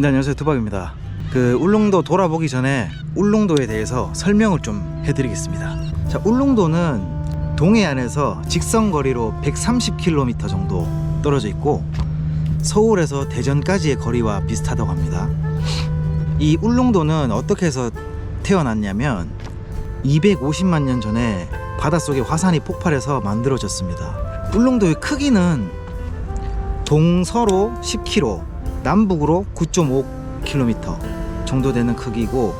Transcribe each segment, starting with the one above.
네, 안녕하세요. 두박입니다. 그 울릉도 돌아보기 전에 울릉도에 대해서 설명을 좀 해드리겠습니다. 자, 울릉도는 동해안에서 직선 거리로 130km 정도 떨어져 있고 서울에서 대전까지의 거리와 비슷하다고 합니다. 이 울릉도는 어떻게 해서 태어났냐면 250만 년 전에 바닷속에 화산이 폭발해서 만들어졌습니다. 울릉도의 크기는 동서로 10km, 남북으로 9.5km 정도 되는 크기고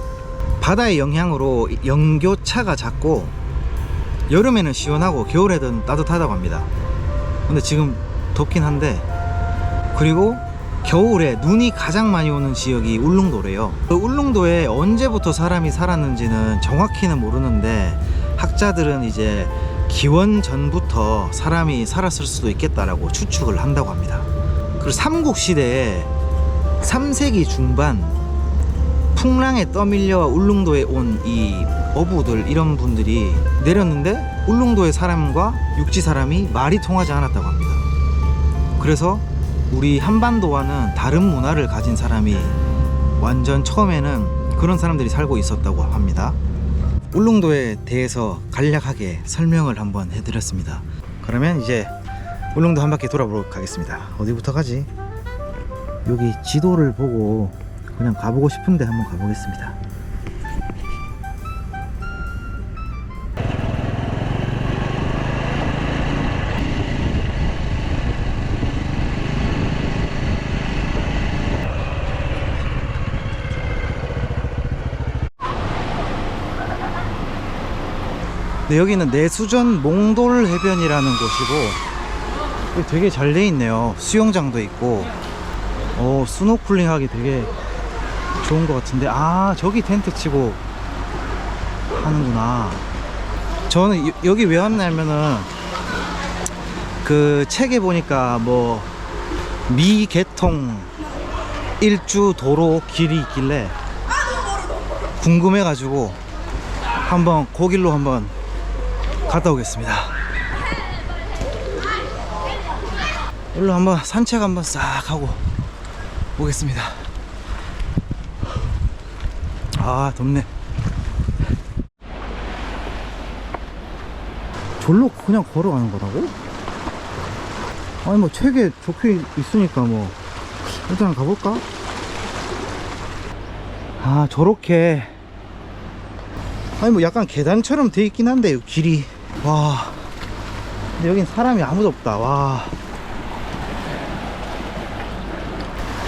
바다의 영향으로 영교차가 작고 여름에는 시원하고 겨울에는 따뜻하다고 합니다. 근데 지금 덥긴 한데 그리고 겨울에 눈이 가장 많이 오는 지역이 울릉도래요. 그 울릉도에 언제부터 사람이 살았는지는 정확히는 모르는데 학자들은 이제 기원 전부터 사람이 살았을 수도 있겠다라고 추측을 한다고 합니다. 그리고 삼국 시대에 3세기 중반 풍랑에 떠밀려 울릉도에 온 이 어부들 이런 분들이 내렸는데 울릉도의 사람과 육지 사람이 말이 통하지 않았다고 합니다. 그래서 우리 한반도와는 다른 문화를 가진 사람이 완전 처음에는 그런 사람들이 살고 있었다고 합니다. 울릉도에 대해서 간략하게 설명을 한번 해드렸습니다. 그러면 이제 울릉도 한 바퀴 돌아보러 가겠습니다. 어디부터 가지? 여기 지도를 보고 그냥 가보고 싶은데 한번 가보겠습니다. 네, 여기는 내수전 몽돌 해변이라는 곳이고 되게 잘 돼 있네요. 수영장도 있고 어, 스노클링 하기 되게 좋은 것 같은데 아 저기 텐트 치고 하는구나. 저는 여- 여기 왜 왔냐면은 그 책에 보니까 뭐 미개통 일주 도로 길이 있길래 궁금해 가지고 한번 거길로 한번 갔다 오겠습니다. 일로 한번 산책 한번 싹 하고 오겠습니다. 아 덥네. 절로 그냥 걸어가는 거라고? 아니 뭐 책에 적혀 있으니까 뭐 일단 가볼까? 아 저렇게 아니 뭐 약간 계단처럼 돼 있긴 한데 요 길이 와 근데 여긴 사람이 아무도 없다 와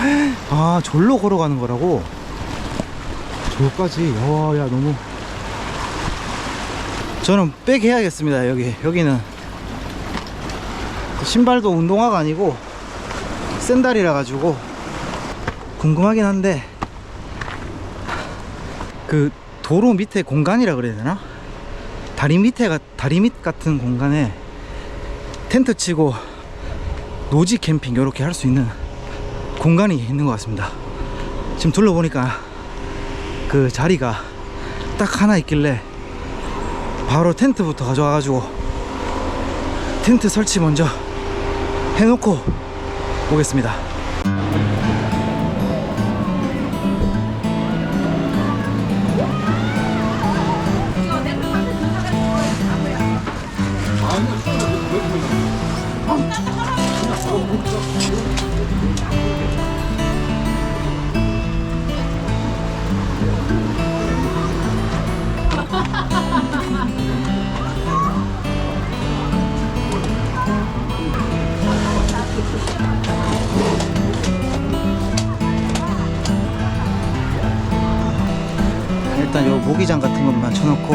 아, 절로 걸어가는 거라고? 저까지, 와, 야, 너무. 저는 백 해야겠습니다, 여기. 여기는. 신발도 운동화가 아니고, 샌달이라 가지고, 궁금하긴 한데, 그, 도로 밑에 공간이라 그래야 되나? 다리 밑에가, 다리 밑 같은 공간에 텐트 치고, 노지 캠핑 이렇게 할 수 있는 공간이 있는 것 같습니다. 지금 둘러보니까 그 자리가 딱 하나 있길래 바로 텐트부터 가져와 가지고 텐트 설치 먼저 해놓고 오겠습니다. 모기장 같은 것만 쳐놓고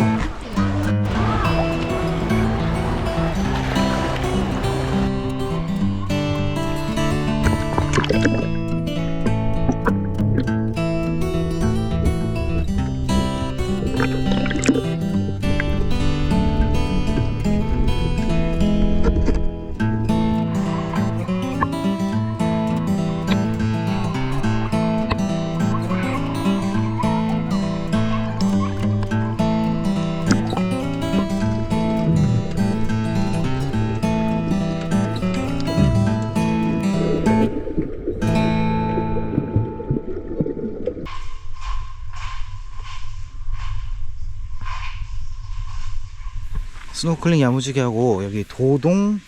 스노클링 야무지게 하고 여기 도동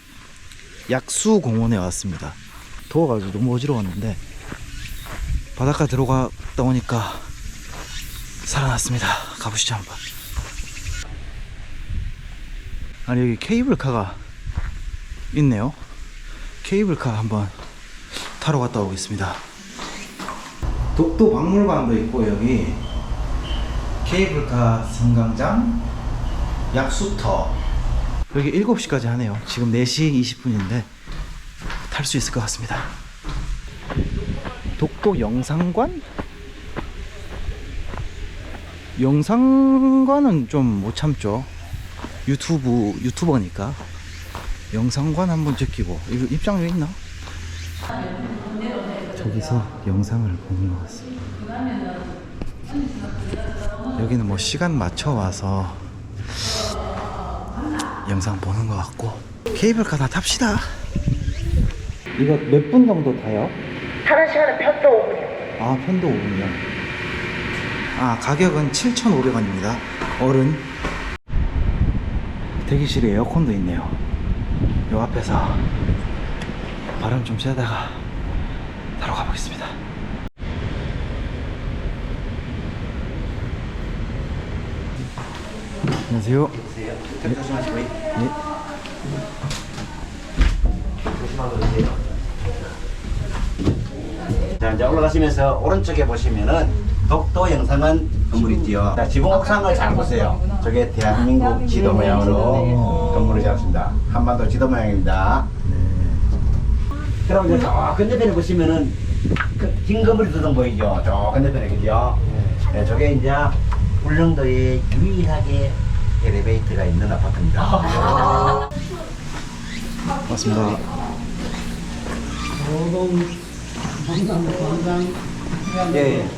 약수공원에 왔습니다. 더워가지고 너무 어지러웠는데 바닷가 들어갔다 오니까 살아났습니다. 가보시죠 한번. 아니 여기 케이블카가 있네요. 케이블카 한번 타러 갔다 오겠습니다. 독도 박물관도 있고 여기 케이블카 승강장 약수터 여기 7시까지 하네요. 지금 4시 20분인데 탈 수 있을 것 같습니다. 독도 영상관? 영상관은 좀 못 참죠. 유튜브 유튜버니까 영상관 한번 제끼고 이거 입장료 있나? 저기서 영상을 보는 것 같습니다. 여기는 뭐 시간 맞춰 와서 영상 보는 것 같고 케이블카 다 탑시다. 이거 몇 분 정도 타요? 타는 시간은 편도 5분이요. 아 편도 5분이요. 아 가격은 7,500원입니다. 어른 대기실에 에어컨도 있네요. 요 앞에서 바람 좀 쐬다가 타러 가보겠습니다. 안녕하세요. 네. 조심하시고 예. 조심하고 계세요. 자 이제 올라가시면서 오른쪽에 보시면은 독도 영상은 건물 있지요. 자 지붕 옥상을 잘 보세요. 저게 대한민국 지도 모양으로 건물을 잡습니다. 한반도 지도 모양입니다. 그럼 이제 저 건너편에 보시면은 그긴 건물이 두덩 보이죠. 저 건너편에 그죠. 네, 저게 이제 울릉도에 유일하게 엘리베이터가 있는 아파트입니다. 맞습니다. 예, 예.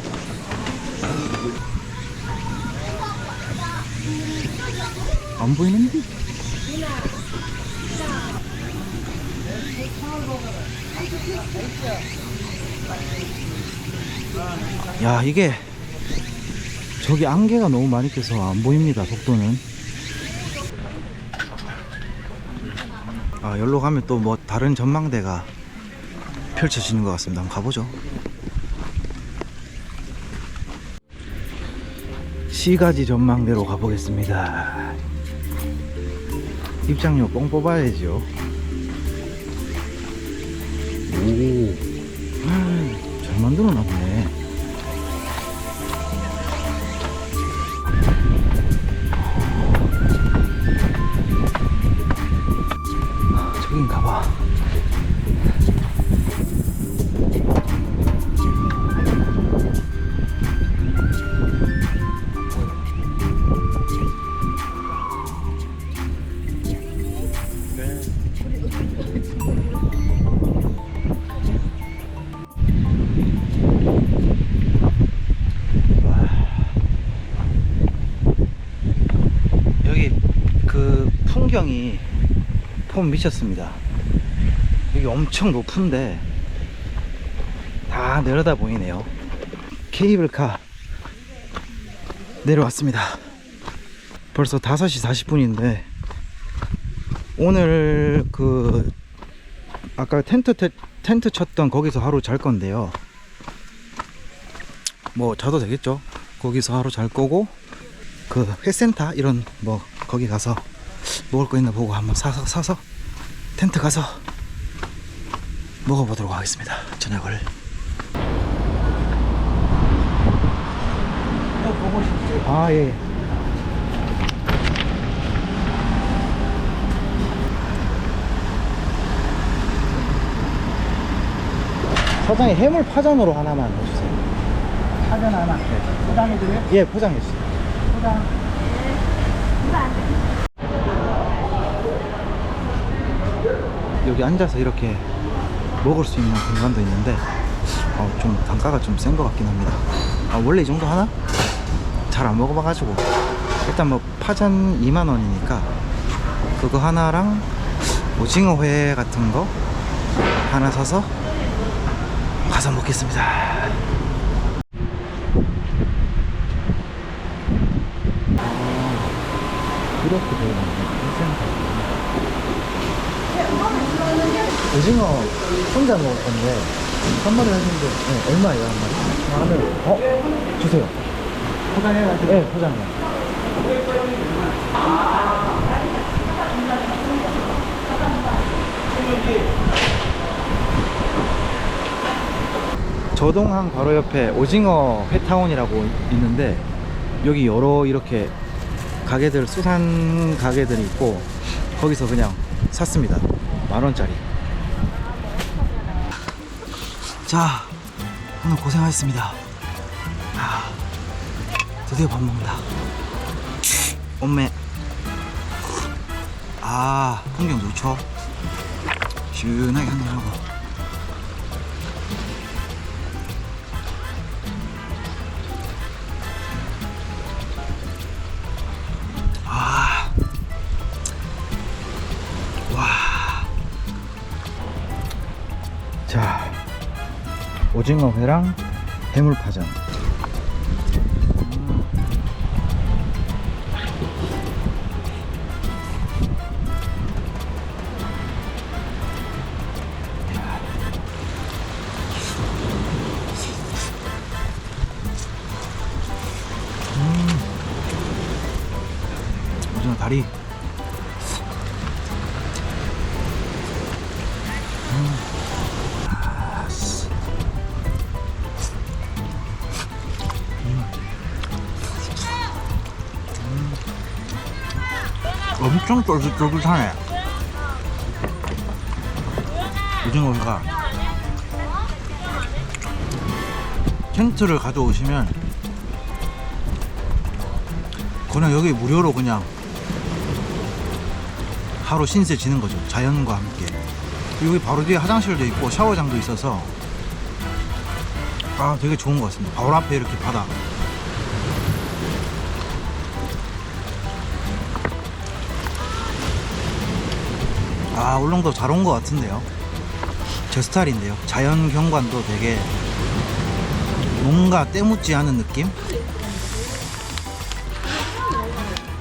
안 보이는데? 야 이게 저기 안개가 너무 많이 껴서 안 보입니다 독도는 아 여기로 가면 또 뭐 다른 전망대가 펼쳐지는 것 같습니다. 한번 가보죠. 시가지 전망대로 가보겠습니다. 입장료 뻥 뽑아야죠. 오 잘 만들어 놨네 풍경이 폼 미쳤습니다. 여기 엄청 높은데 다 내려다 보이네요. 케이블카 내려왔습니다. 벌써 5시 40분인데 오늘 그 아까 텐트 테- 텐트 쳤던 거기서 하루 잘 건데요. 뭐 자도 되겠죠. 거기서 하루 잘 거고 그 회센터 이런 뭐 거기 가서 먹을 거 있나 보고 한번 사서 사서 텐트 가서 먹어보도록 하겠습니다. 저녁을. 아 예. 사장님 해물 파전으로 하나만 해주세요. 사전 하나. 포장해드려요? 예, 포장해 주세요. 포장. 여기 앉아서 이렇게 먹을 수 있는 공간도 있는데 어, 좀 단가가 좀 센 것 같긴 합니다. 아, 원래 이 정도 하나? 잘 안 먹어봐가지고 일단 뭐 파전 2만 원이니까 그거 하나랑 오징어회 같은 거 하나 사서 가서 먹겠습니다. 이렇게 되어 있는 오징어 혼자 먹을 건데 한 마리 하시는데 네, 얼마예요 한 마리? 하면 어? 주세요. 포장해가지고. 네 포장해 저동항 바로 옆에 오징어 회타운이라고 있는데 여기 여러 이렇게 가게들 수산 가게들이 있고 거기서 그냥 샀습니다. 만원짜리 자 오늘 고생하셨습니다. 아, 드디어 밥 먹는다. 엄매. 아 풍경 좋죠? 시원하게 한잔하고 오징어 회랑 해물파전. 엄청 쫄깃쫄깃하네. 오징어가 텐트를 가져오시면 그냥 여기 무료로 그냥 하루 신세 지는 거죠. 자연과 함께. 여기 바로 뒤에 화장실도 있고 샤워장도 있어서 아 되게 좋은 것 같습니다. 바로 앞에 이렇게 바다. 아 울릉도 잘 온 것 같은데요. 제 스타일인데요. 자연 경관도 되게 뭔가 때묻지 않은 느낌?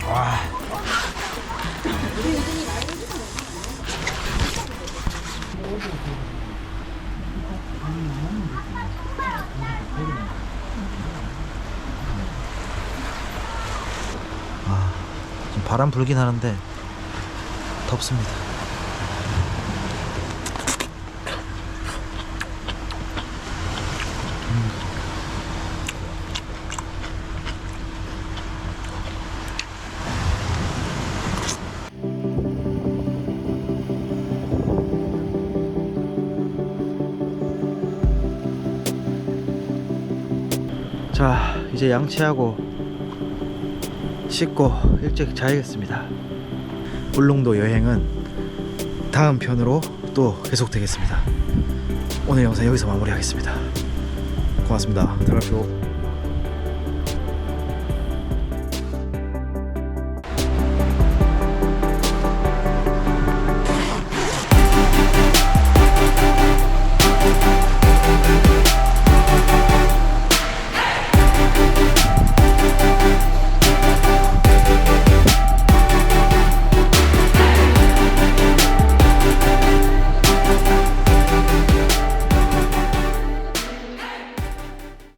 와. 아, 좀 바람 불긴 하는데 덥습니다. 자, 이제 양치하고 씻고 일찍 자야겠습니다. 울릉도 여행은 다음 편으로 또 계속되겠습니다. 오늘 영상 여기서 마무리하겠습니다. 고맙습니다. 들어가시고.